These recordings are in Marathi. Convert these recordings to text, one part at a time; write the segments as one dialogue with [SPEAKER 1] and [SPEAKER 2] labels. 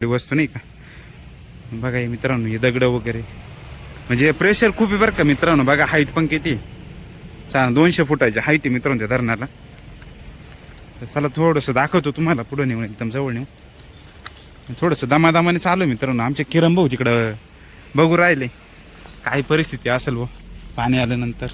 [SPEAKER 1] वस्तू नाही का? बघा हे मित्रांनो हे दगड वगैरे. म्हणजे प्रेशर खूप आहे बरं का मित्रांनो. बघा हाईट पण किती चाल दोनशे फुटाची हाईट आहे मित्रांनो त्या धरणाला. तर चला थोडंसं दाखवतो तुम्हाला. पुढं नेऊन एकदम जवळ नेऊन. थोडंसं दमादमाने चालू मित्रांनो. आमचे किरण भाऊ तिकडं बघू राहिले. काय परिस्थिती असेल भाऊ पाणी आल्यानंतर.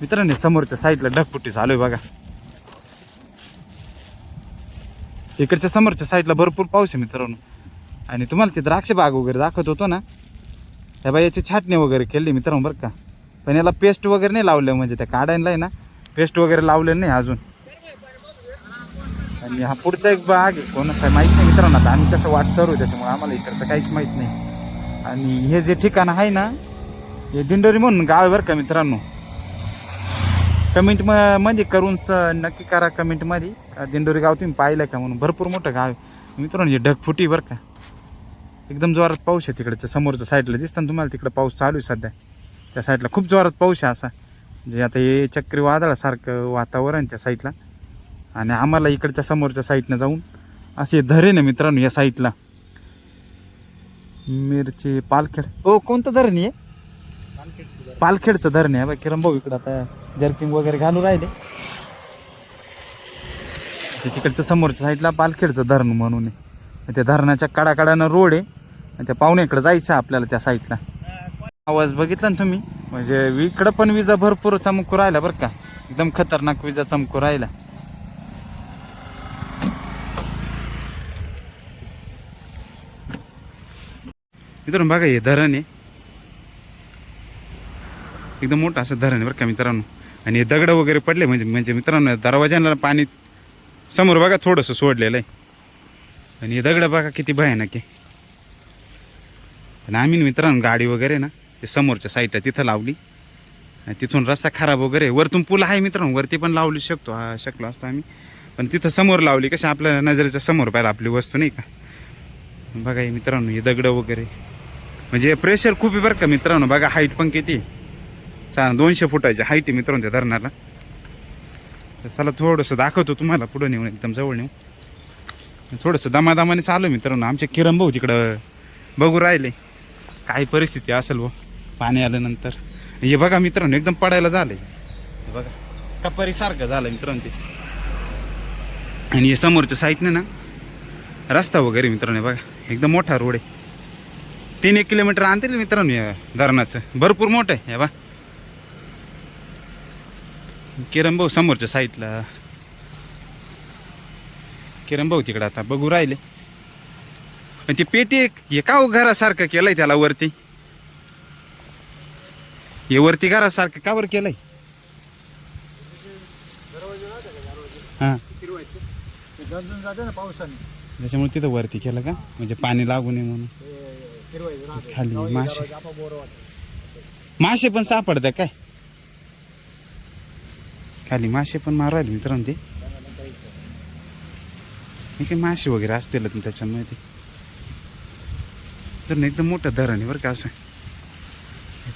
[SPEAKER 1] मित्रांनो समोरच्या साईडला ढगफुटी चालू आहे बघा. इकडच्या समोरच्या साईडला भरपूर पाऊस आहे मित्रांनो. आणि तुम्हाला ते द्राक्ष बाग वगैरे दाखवत होतो ना त्या बाई याची छाटणी वगैरे केली मित्रांनो बरं का. पण याला पेस्ट वगैरे नाही लावलं म्हणजे त्या काढायला आहे ना पेस्ट वगैरे लावलेलं नाही अजून. आणि हा पुढचा एक बाग आहे कोणाचा आहे माहीत नाही मित्रांनो. आता आम्ही कसं वाट सरू त्याच्यामुळे आम्हाला इकडचं काहीच माहीत नाही. आणि हे जे ठिकाण आहे ना हे दिंडोरी म्हणून गाव आहे बरं का मित्रांनो. कमेंट म मध्ये करून स नक्की करा कमेंटमध्ये दिंडोरी गाव तुम्ही पाहिलं का म्हणून? भरपूर मोठं गाव आहे. मित्रांनो हे ढगफुटी बरं का. एकदम जोरात पाऊस आहे तिकडच्या समोरच्या साईडला दिसतं ना तुम्हाला तिकडं पाऊस चालू आहे सध्या. त्या साईडला खूप जोरात पाऊस आहे असा. म्हणजे आता हे चक्रीवादळासारखं वातावरण त्या साईडला आणि आम्हाला इकडच्या समोरच्या साईडनं जाऊन असे धरण आहे मित्रांनो या साईडला मिरची पालखेड. ओ कोणतं धरण आहे? पालखेडचं धरण आहे बा किरण भाऊ इकडं आता जर्किंग वगैरे घालू राहिले. ते तिकडच्या समोरच्या साईडला पालखेडचं धरण म्हणून आहे. त्या धरणाच्या काडाकाडानं रोड आहे. आणि त्या पाहुण्याकडे जायचं आपल्याला त्या साईडला. आवाज बघितला ना तुम्ही? म्हणजे इकडं पण विजा भरपूर चमकू राहिला बरं का. एकदम खतरनाक विजा चमकू राहिला. मित्रांनो बघा हे धरण आहे. एकदम मोठं असं धरण आहे बरं का मित्रांनो. आणि हे दगडं वगैरे पडले म्हणजे म्हणजे मित्रांनो दरवाज्यांना पाणी समोर बघा थोडंसं सोडलेलं आहे. आणि हे दगडं बघा किती भयानक आहे. आणि आम्ही मित्रांनो गाडी वगैरे ना ते समोरच्या साईडला तिथं लावली. आणि तिथून रस्ता खराब वगैरे वरतून पूल आहे मित्रांनो वरती पण लावू शकतो हा शकलो असतो आम्ही. पण तिथं समोर लावली कशी आपल्या नजरेच्या समोर पाहिलं आपली वस्तू नाही का? बघा हे मित्रांनो हे दगडं वगैरे. म्हणजे प्रेशर खूप आहे बरं का मित्रांनो बघा हाईट पण किती आहे. चाल दोनशे फुटाची हाईट आहे मित्रांनो त्या धरणाला. तर चला थोडंसं दाखवतो तुम्हाला पुढं नेऊन एकदम जवळ नेऊन. थोडंसं दमादमाने चालू आहे मित्रांनो आमचे किरण भाऊ तिकडं बघू राहिले. काय परिस्थिती असेल व पाणी आल्यानंतर. हे बघा मित्रांनो एकदम पडायला झालं हे बघा कपारीसारखं झालं मित्रांनो ते. आणि हे समोरच्या साईडने ना रस्ता वगैरे मित्रांनो बघा एकदम मोठा रोड आहे. तीन एक किलोमीटर आणतील मित्रांनो या धरणाचं. भरपूर मोठं आहे हे बा किरण भाऊ समोरच्या साईडला. किरण भाऊ तिकडं आता बघू राहिले. आणि ते पेटी एक हे का घरासारखं केलंय त्याला वरती. हे वरती घरासारखं का बरं केलंय? हां.
[SPEAKER 2] पावसाने
[SPEAKER 1] त्याच्यामुळे तिथं वरती केलं का? म्हणजे पाणी लागू नये म्हणून. खाली मासे. मासे पण सापडतात काय? खाली मासे पण मारायला मित्रांनो ते. काही मासे वगैरे असतील त्याच्यामुळे त्याच्यामध्ये तर एकदम मोठं धरण आहे बरं का असं.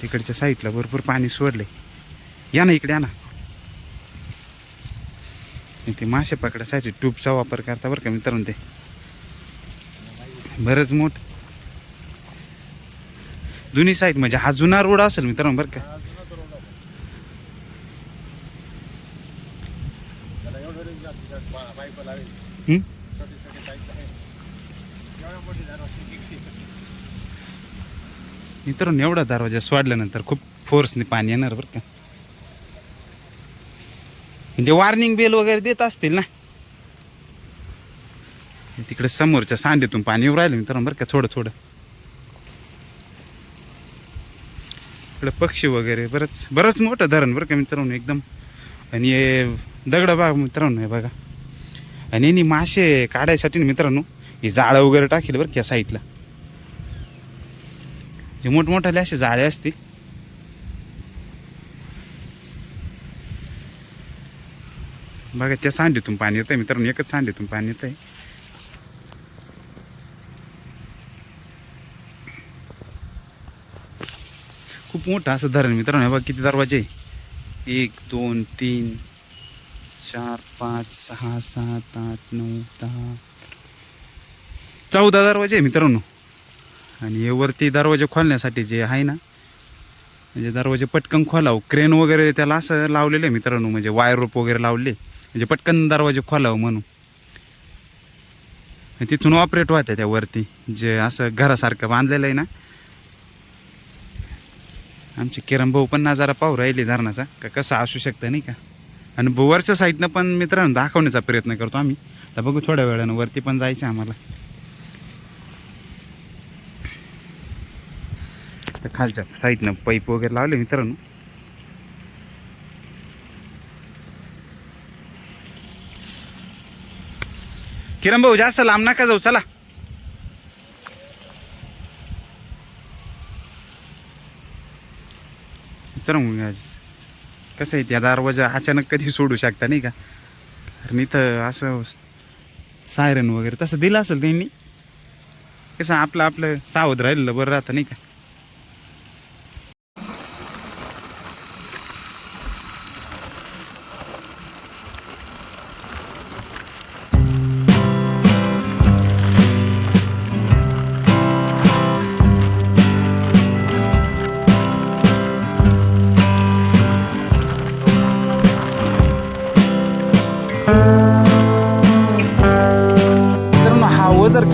[SPEAKER 1] तिकडच्या साईडला भरपूर पाणी सोडले या ना इकडे या ना. ते मासे पकडासाठी ट्यूबचा वापर करता बरं का मित्रांनो ते. बरंच मोठ. जुनी साईड म्हणजे हा जुना रोड असेल मित्रांनो बरं का. हं? मित्रांनो एवढा दरवाजा सोडल्यानंतर खूप फोर्सने पाणी येणार बरं का. म्हणजे वॉर्निंग बेल वगैरे देत असतील ना. तिकडे समोरच्या सांडीतून पाणी येऊ राहिलं मित्रांनो बरं का थोडं थोडं. इकडे पक्षी वगैरे बरंच बरंच मोठं धरण बरं का मित्रांनो एकदम. आणि हे दगड बघा मित्रांनो हे बघा. आणि यांनी मासे काढायसाठी ना मित्रांनो हे जाळं वगैरे टाकेल बरं का साईटला साईडला. जे मोठमोठाले असे जाळे असतील बघा त्या सांडीतून पाणी येतं मित्रांनो एकच सांडीतून पाणी येतं खूप मोठं असं धरण मित्रांनो बघा किती दरवाजे एक दोन तीन चार पाच सहा सात आठ नऊ दहा. चौदा दरवाजे आहे मित्रांनो. आणि हे वरती दरवाजे खोलण्यासाठी जे आहे ना म्हणजे दरवाजे पटकन खोलावं. क्रेन वगैरे त्याला असं लावलेलं आहे मित्रांनो म्हणजे वायर रोप वगैरे लावले म्हणजे पटकन दरवाजे खोलावं म्हणून. तिथून ऑपरेट होत्या त्या वरती. जे असं घरासारखं बांधलेलं आहे ना. आमचे किरण भाऊ पण नजारा पाहू राहिले धरणाचा. का कसं असू शकतं नाही का? आणि भुवरच्या साईडनं पण मित्रांनो दाखवण्याचा प्रयत्न करतो आम्ही. तर बघू थोड्या वेळानं वरती पण जायचं आम्हाला. तर खालच्या साईडनं पाईप वगैरे लावले मित्रांनो. किरण भाऊ जास्त लांब नका जाऊ चला. मित्रांनो आज कसं आहे त्या दरवाजा अचानक कधी सोडू शकता नाही का? कारण इथं असं सायरन वगैरे तसं दिलं असेल त्यांनी. कसं आपलं आपलं सावध राहिलेलं बरं राहतं नाही का?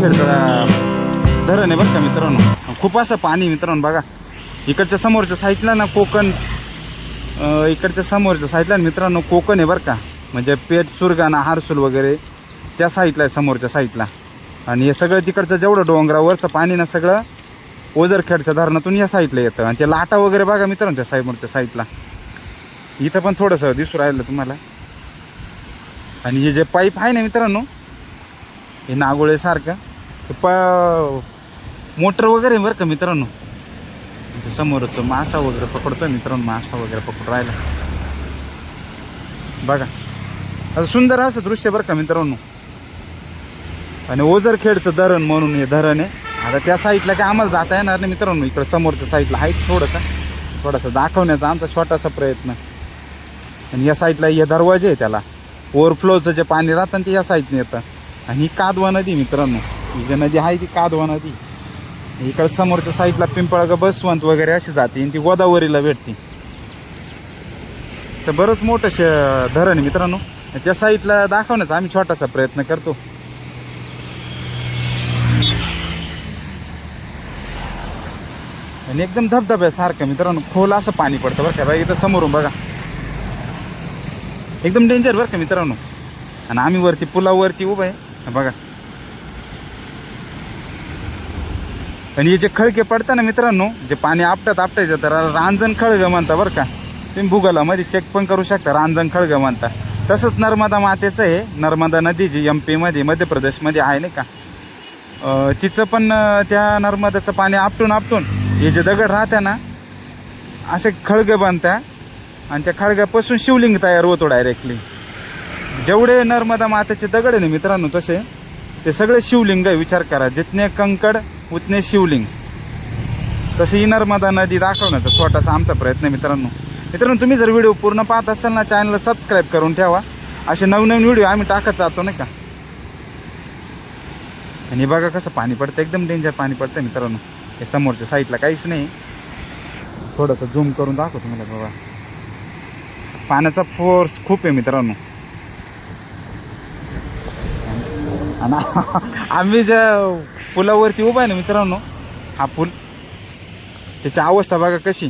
[SPEAKER 1] हा धरण आहे बरं का मित्रांनो. खूप असं पाणी मित्रांनो बघा. इकडच्या समोरच्या साईडला ना कोकण इकडच्या समोरच्या साईडला मित्रांनो कोकण आहे बरं का. म्हणजे पेट सुरगाणा हारसूल वगैरे त्या साईडला आहे समोरच्या साईडला. आणि हे सगळं तिकडचं जेवढं डोंगरावरचं पाणी ना सगळं ओझरखेडच्या धरणातून या साईडला येतं. आणि ते लाटा वगैरे बघा मित्रांनो त्या साईमोरच्या साईडला. इथं पण थोडंसं दिसू राहिलं तुम्हाला. आणि हे जे पाईप आहे ना मित्रांनो हे नागोळेसारखं प मोटर वगैरे बरं का मित्रांनो? समोरच मासा वगैरे पकडतोय मित्रांनो मासा वगैरे पकड राहिला. बघा. असं सुंदर असं दृश्य बरं का मित्रांनो. आणि ओझरखेडचं धरण म्हणून हे धरण आहे. आता त्या साईडला काय आम्हाला जाता येणार नाही मित्रांनो. इकडं समोरच्या साईडला आहे थोडंसं. थोडासा दाखवण्याचा आमचा छोटासा प्रयत्न. आणि या साईडला हे दरवाजे आहे त्याला. ओव्हरफ्लोचं जे पाणी राहतं ना ते या साईडने येतं. आणि ही कादवा नदी मित्रांनो. ही जी नदी आहे ती कादवा नदी. इकडं समोरच्या साईडला पिंपळग बसवंत वगैरे अशी जाते आणि ती गोदावरीला भेटते. असं बरंच मोठं श धरण आहे मित्रांनो. त्या साईडला दाखवण्याचा आम्ही छोटासा प्रयत्न करतो. आणि एकदम धबधब्यासारखं मित्रांनो खोल असं पाणी पडतं बरं का. बघा इथं समोरून बघा. एकदम डेंजर बरं का मित्रांनो. आणि आम्ही वरती पुलावरती उभं आहे. बघा. आणि हे जे खळगे पडतं ना मित्रांनो जे पाणी आपटत आपटायचं तर रांजण खळगं म्हणता बरं का. तुम्ही भूगोलामध्ये चेक पण करू शकता रांजण खळगं म्हणता तसंच नर्मदा मातेचं आहे नर्मदा नदी जी एम पीमध्ये मध्य प्रदेशमध्ये आहे नाही का. तिचं पण त्या नर्मदाचं पाणी आपटून आपटून हे जे दगड राहत्या ना असे खळगे बांधत्या आणि त्या खळग्यापासून शिवलिंग तयार होतो डायरेक्टली जेवढे नर्मदा मातेचे दगड आहे ना मित्रांनो तसे ते सगळे शिवलिंग आहे विचार करा. जितने कंकड उतने शिवलिंग. तशी ही नर्मदा नदी दाखवण्याचा छोटासा आमचा प्रयत्न मित्रांनो. मित्रांनो तुम्ही जर व्हिडिओ पूर्ण पाहत असाल ना चॅनलला सबस्क्राईब करून ठेवा. असे नवनवीन व्हिडिओ आम्ही टाकत जातो नाही का? आणि बघा कसं पाणी पडतं एकदम डेंजर पाणी पडतं मित्रांनो. हे समोरच्या साईडला काहीच नाही. थोडंसं झूम करून दाखवतो मला बाबा. पाण्याचा फोर्स खूप आहे मित्रांनो. आणि आम्ही ज्या पुलावरती उभा आहे ना मित्रांनो हा पूल. त्याची अवस्था बघा कशी.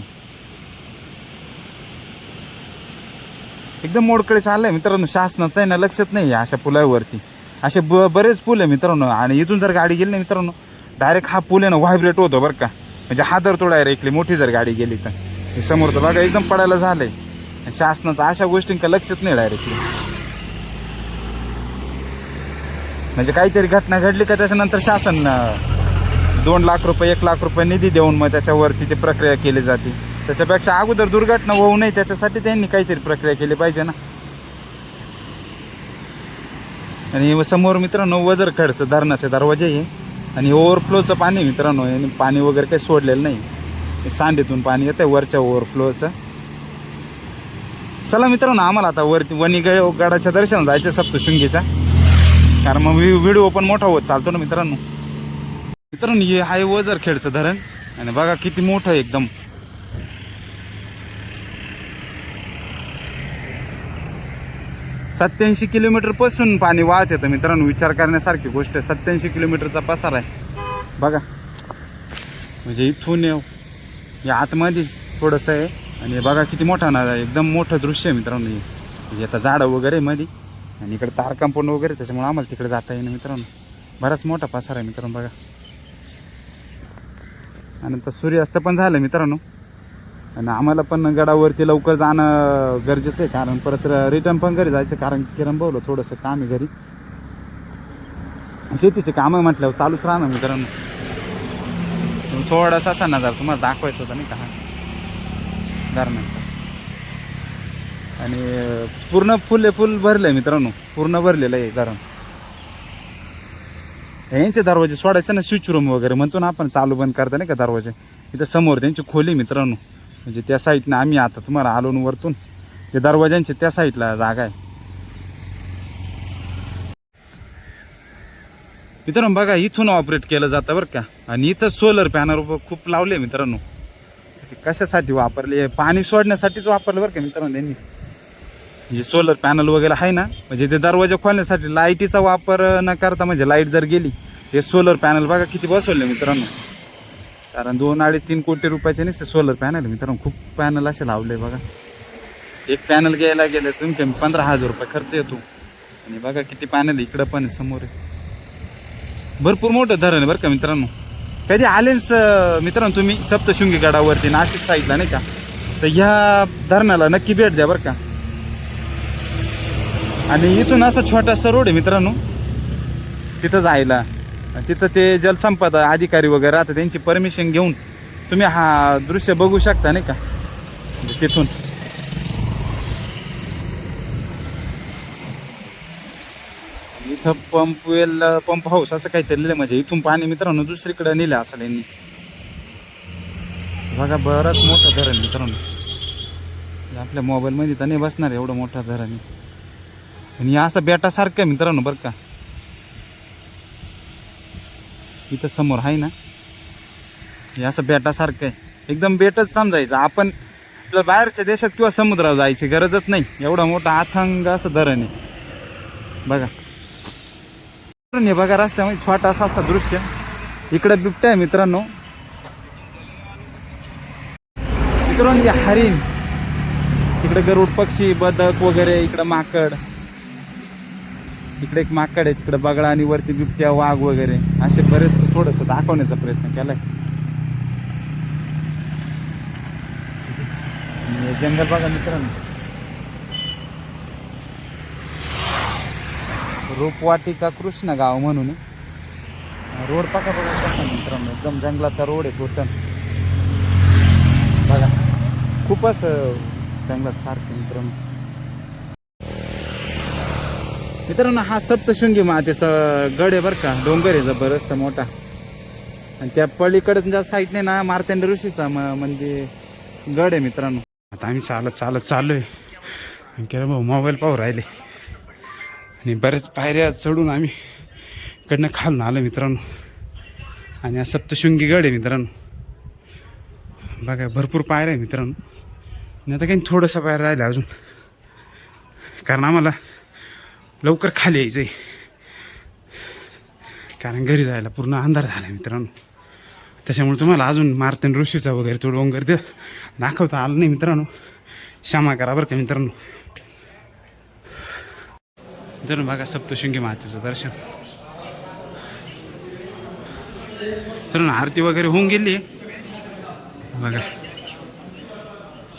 [SPEAKER 1] एकदम मोडकडे चाललं आहे मित्रांनो शासनाचं आहे ना लक्षात नाही आहे अशा पुलावरती. असे ब बरेच पूल आहे मित्रांनो आणि इथून जर गाडी गेली ना मित्रांनो डायरेक्ट हा पूल आहे ना व्हायब्रेट होतो बरं का. म्हणजे हादरतो डायरेक्टली मोठी जर गाडी गेली तर. समोरचं बघा एकदम पडायला झालं आहे शासनाचं अशा गोष्टींका लक्षात नाही डायरेक्टली म्हणजे काहीतरी घटना घडली का त्याच्यानंतर शासन दोन लाख रुपये एक लाख रुपये निधी देऊन मग त्याच्यावरती ते प्रक्रिया केली जाते. त्याच्यापेक्षा अगोदर दुर्घटना होऊ नये त्याच्यासाठी त्यांनी काहीतरी प्रक्रिया केली पाहिजे ना. आणि समोर मित्रांनो वजर खडचं धरणाचे दरवाजे आहे. आणि ओव्हरफ्लोचं पाणी मित्रांनो पाणी वगैरे काही सोडलेलं नाही. सांडेतून पाणी येतं वरच्या ओव्हरफ्लोचं चला मित्रांनो आम्हाला आता वरती वणी गडाच्या दर्शनाला जायचं सप्तशृंगीच्या कारण मग व्हिडिओ पण मोठा होत चालतो ना मित्रांनो. मित्रांनो हे आहे वजर खेडचं धरण. आणि बघा किती मोठं आहे एकदम. सत्याऐंशी किलोमीटरपासून पाणी वाहत येतं मित्रांनो. विचार करण्यासारखी गोष्ट आहे. सत्याऐंशी किलोमीटरचा पसार आहे. बघा. म्हणजे इथून या आतमध्येच थोडंसं आहे. आणि हे बघा किती मोठा ना एकदम मोठं दृश्य आहे मित्रांनो हे. म्हणजे आता झाडं वगैरे मध्ये आणि इकडे तार कंपाऊंड वगैरे त्याच्यामुळे आम्हाला तिकडे जाता येईन मित्रांनो. बराच मोठा पसार आहे मित्रांनो बघा. आणि तर सूर्यास्त पण झालं मित्रांनो. आणि आम्हाला पण गडावरती लवकर जाणं गरजेचं आहे कारण परत रिटर्न पण घरी जायचं कारण किरण बोललो थोडंसं काम आहे घरी. शेतीचे कामं म्हटल्यावर चालूच राहणार मित्रांनो. थोडासा असा नजार तुम्हाला दाखवायचं होतं नाही का? दरम्यान आणि पूर्ण फुल फुल भरलं आहे मित्रांनो. पूर्ण भरलेलं आहे कारण यांचे दरवाजे सोडायचं ना स्विच रूम वगैरे म्हणतो ना आपण चालू बंद करता नाही का दरवाजे? इथं समोर त्यांची खोली मित्रांनो. म्हणजे त्या साईडनं आम्ही आता तुम्हाला आलो ना वरतून. ते दरवाज्यांची त्या साईडला जागा आहे. मित्रांनो बघा इथून ऑपरेट केलं जातं बरं का. आणि इथं सोलर पॅनल खूप लावले मित्रांनो. ते कशासाठी वापरले? पाणी सोडण्यासाठीच वापरलं बरं का मित्रांनो त्यांनी म्हणजे सोलर पॅनल वगैरे आहे ना म्हणजे ते दरवाजा खोलण्यासाठी लाईटीचा वापर न करता म्हणजे लाइट जर गेली हे सोलर पॅनल बघा किती बसवले मित्रांनो. कारण दोन अडीच तीन कोटी रुपयाचे नसते सोलर पॅनल मित्रांनो. खूप पॅनल असे लावले बघा. एक पॅनल घ्यायला गेलं तुम्ही कमी पंधरा हजार रुपये खर्च येतो. आणि बघा किती पॅनल इकडं पण समोर आहे. भरपूर मोठं धरण आहे बरं का मित्रांनो. कधी आले मित्रांनो तुम्ही सप्तशृंगी गडावरती नाशिक साईडला नाही का? तर ह्या धरणाला नक्की भेट द्या बरं का. आणि इथून असा छोटासा रोड आहे मित्रांनो. तिथं जायला. तिथं ते जलसंपदा अधिकारी वगैरे राहतात त्यांची परमिशन घेऊन तुम्ही हा दृश्य बघू शकता नाही का? म्हणजे तिथून. इथं पंप वेल पंप हाऊस असं काहीतरी लिहिलं म्हणजे इथून पाणी मित्रांनो दुसरीकडे नेलं असं यांनी बघा बरंच मोठं धरण आहे मित्रांनो. आपल्या मोबाईलमध्ये तर नाही बसणार एवढं मोठं धरण आहे. आणि या असं बेटासारखं आहे मित्रांनो बरं का? इथं समोर आहे ना? हे असं बेटासारखं आहे. एकदम बेटच समजायचं. आपण आपल्या बाहेरच्या देशात किंवा समुद्रावर जायची गरजच नाही. एवढा मोठा अथंग असं धरण आहे. बघा. मित्रांनो, हे बघा रस्त्यामध्ये छोटासा असा दृश्य. इकडं बिबट्या आहे मित्रांनो. मित्रांनो हरिण. इकडे गरुड पक्षी बदक वगैरे इकडं माकड. इकडे एक माकड आहे तिकडे बगळा आणि वरती बिबट्या वाघ वगैरे. असे बरेच थोडंसं दाखवण्याचा प्रयत्न केलाय. आणि जंगल बघा मित्रांनो. रोपवाटिका कृष्ण गाव म्हणून रोड पाका बघा कसा मित्रांनो एकदम जंगलाचा रोड आहे टोटल बघा खूपच जंगलात सारखं मित्रांनो. मित्रांनो हा सप्तशृंगी मातेचा गड आहे बरं का. डोंगर आहे जबरदस्त मोठा. आणि त्या पलीकडे ज्या साईडने ना मारतेंड ऋषीचा म- म्हणजे गड आहे मित्रांनो. आता आम्ही चालत चालत चाललो आहे केलं भाऊ मोबाईल पाहू राहिले. आणि बरेच पायऱ्या चढून आम्ही इकडनं खालून आलो मित्रांनो. आणि हा सप्तशृंगी गड आहे मित्रांनो. बघा भरपूर पायऱ्या आहे मित्रांनो. आणि आता काही थोडंसं पायऱ्या राहिलं अजून. कारण आम्हाला लवकर खाली यायचं आहे कारण घरी जायला पूर्ण अंधार झाला मित्रांनो. त्याच्यामुळे तुम्हाला अजून मार्तन ऋषीचा वगैरे तो डोंगर ते दाखवता आलं नाही मित्रांनो. क्षमा करा बरं का मित्रांनो. मित्रांनो बघा सप्तशृंगी मातेचं दर्शन. मित्रांनो आरती वगैरे होऊन गेली. बघा.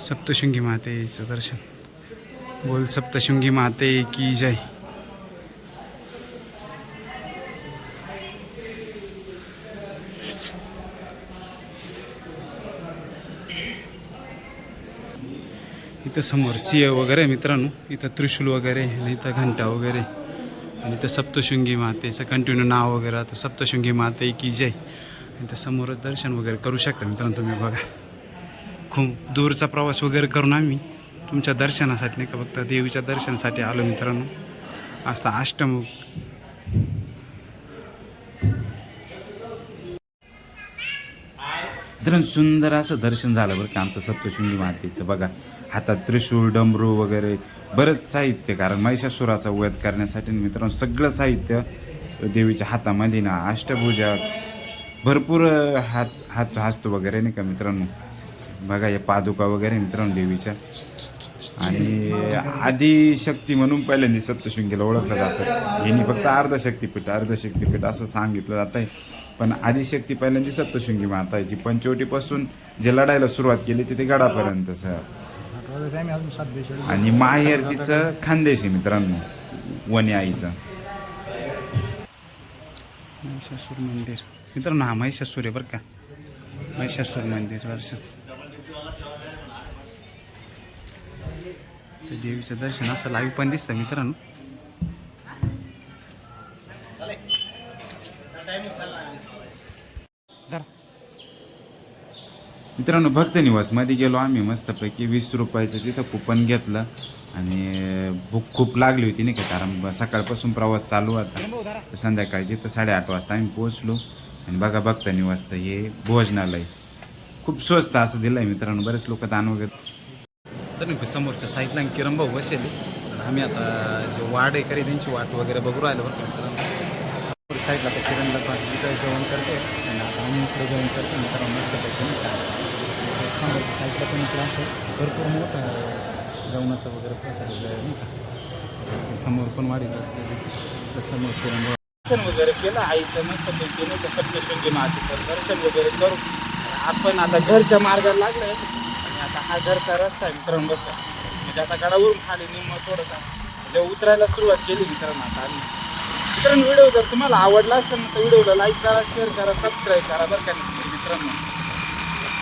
[SPEAKER 1] सप्तशृंगी मातेचं दर्शन. बोल सप्तशृंगी माते की जय. इथं समोर सिंह वगैरे मित्रांनो. इथं त्रिशूल वगैरे आणि इथं घंटा वगैरे आणि इथं सप्तशृंगी मातेचं कंटिन्यू नाव वगैरे तर सप्तशृंगी माते की जय. आणि त्या समोरच दर्शन वगैरे करू शकता मित्रांनो तुम्ही बघा. खूप दूरचा प्रवास वगैरे करून आम्ही तुमच्या दर्शनासाठी नाही का फक्त देवीच्या दर्शनासाठी आलो मित्रांनो. आता अष्टमुख मित्रांनो सुंदर असं दर्शन झालं बरं का आमचं सप्तशृंगी मातेचं. बघा हातात त्रिशूळ डमरू वगैरे बरंच साहित्य कारण महिषासुराचा वध करण्यासाठी मित्रांनो सगळं साहित्य देवीच्या हातामध्ये ना अष्टभुजा भरपूर हात हात हस्त वगैरे नाही का मित्रांनो? बघा या पादुका वगैरे मित्रांनो देवीच्या. आणि आदिशक्ती म्हणून पहिल्यांदा सप्तशृंगीला ओळखलं जातं. यांनी फक्त अर्ध शक्तीपीठ अर्ध शक्तीपीठ असं सांगितलं जात आहे पण आदिशक्ती पहिल्यांदा सप्तशृंगी माता पंचवटीपासून जे लढायला सुरुवात केली तिथे गडापर्यंत सर. आणि माहेर तिचं खानदेशी मित्रांनो वने आईचं. महिषासूर मंदिर. मित्रांनो हा महिषासूर आहे बरं का? महिषासूर मंदिर वर्ष ते देवीचं दर्शन असं लाईव्ह पण दिसतं मित्रांनो. मित्रांनो भक्त निवासमध्ये गेलो आम्ही मस्तपैकी वीस रुपयाचं तिथं कुपन घेतलं आणि भूक खूप लागली होती नाही का? कारण सकाळपासून प्रवास चालू होता. तर संध्याकाळी तिथं साडेआठ वाजता आम्ही पोहोचलो आणि बघा भक्त निवासचं हे भोजनालय. खूप स्वस्त असं दिलं आहे मित्रांनो बरेच लोक दान वगैरे. तर समोरच्या साईडला किरंबा बसेल आणि आम्ही आता जे वाढ आहे करी त्यांची वाट वगैरे बघू राहिलो मित्रांनो.
[SPEAKER 2] साईडला तर किरणला तिथं जेवण करते आणि आता आम्ही इकडे जेवण करतो मित्रांनो मस्त पैकी नाही साईडला पण इकडे असं भरपूर मोठं जेवणाचं वगैरे प्रसाद वगैरे नाही का? समोर पण वाढीत असते तर समोर किरण
[SPEAKER 1] दर्शन वगैरे केलं आईचं मस्त पैकी नाही का सप्तशृंगी माझं तर दर्शन वगैरे करू. आपण आता घरच्या मार्गाला लागलं आणि आता हा घरचा रस्ता आहे मित्रांनो बघा. म्हणजे आता गडावरून खाली निम थोडंसं. जेव्हा उतरायला सुरुवात केली मित्रांनो आता. आम्ही मित्रांनो व्हिडिओ जर तुम्हाला आवडला असेल ना तर व्हिडिओला लाईक करा शेअर करा सबस्क्राईब करा बरं का मित्रांनो?